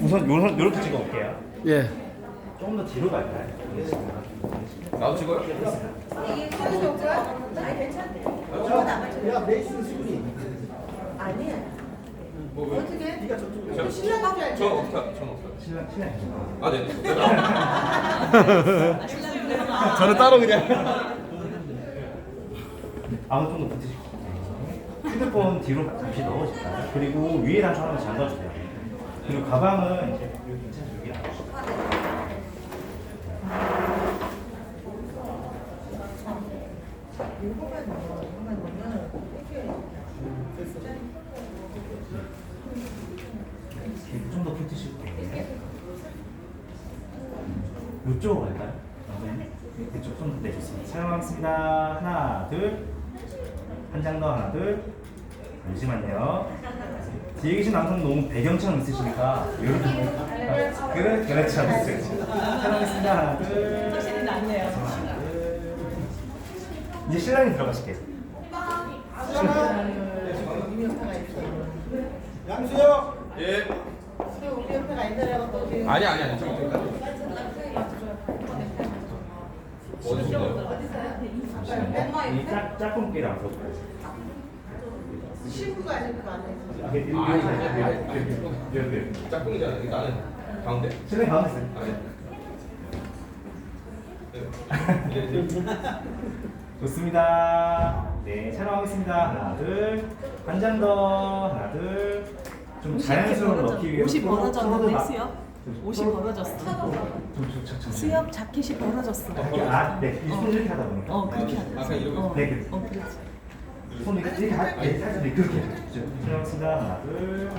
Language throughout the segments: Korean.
우선 요런 요렇게 찍어 볼게요. 예. 조금 더 뒤로 갈까요? 나도 찍어요? 이게 소리 좋고요? 아니 괜찮대요. 야 베이스 수준이 아니야. 뭐, 어떻게? 네가 저쪽으로 또 신랑 가져야지. 전 없다. 전 없어요. 신랑 신랑. 아, 네네. 저는 따로 그냥. 아무 정도 붙이시고 휴대폰 뒤로 잠시 넣으실까요? 그리고 위에랑 하나 잠가주세요. 그리고 가방은 이제 여기 괜찮죠? 여기 넣으면 이렇게 좀더 붙이시고. 이쪽으로 갈까요? 네. 이쪽 손 네, 좋습니다. 사용하겠습니다. 하나, 둘. 한 장 더, 하나, 둘. 잠시만요. 뒤에 계신 남성 너무 배경처럼 있으시니까 이렇게 아, 그래, 그렇죠. 그렇죠. 하나, 둘. 확실히 낫네요. 하나, 둘. 이제 신랑이 들어가실게요. 양수요 예. 또 우리 옆에가 우리 아니, 아니, 아니. 잠깐만. 어디 있어요? 잠시만요. 이 짝, 짝꿍끼랑 서 신부가 아직 그 안에. 아, 아, 아니, 아니, 아니, 아니. 짝꿍이잖아. 이거 나는 가운데. 신랑이 가운데 있어요. 아, 네. 네. 네, 네. 좋습니다. 네, 촬영하겠습니다. 하나, 둘. 한장 더. 하나, 둘. 좀 자연스러운 넣기 위해 옷이 서로- 벌어졌는데 막- 서로- 벌어졌어. 좀, 좀, 좀, 좀. 수염 자켓이 벌어졌어. 아, 네. 이손 이렇게 하다 보니까. 어 그렇게 하자. 아, 그냥 이러고 어, 네. 어 그렇지. 손 이렇게 이렇게 하, 네, 살짝 네, 그렇게. 촬영하겠습니다. 하나, 둘.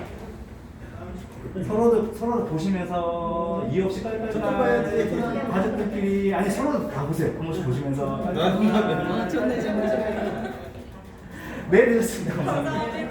서로도 서로도 보시면서 이해 없이 봐야지. 깔깔깔 가족들끼리 아니 서로도 다 보세요. 한 번씩 보시면서 어 좋네 좋네 좋네. 네, 되셨습니다. 감사합니다.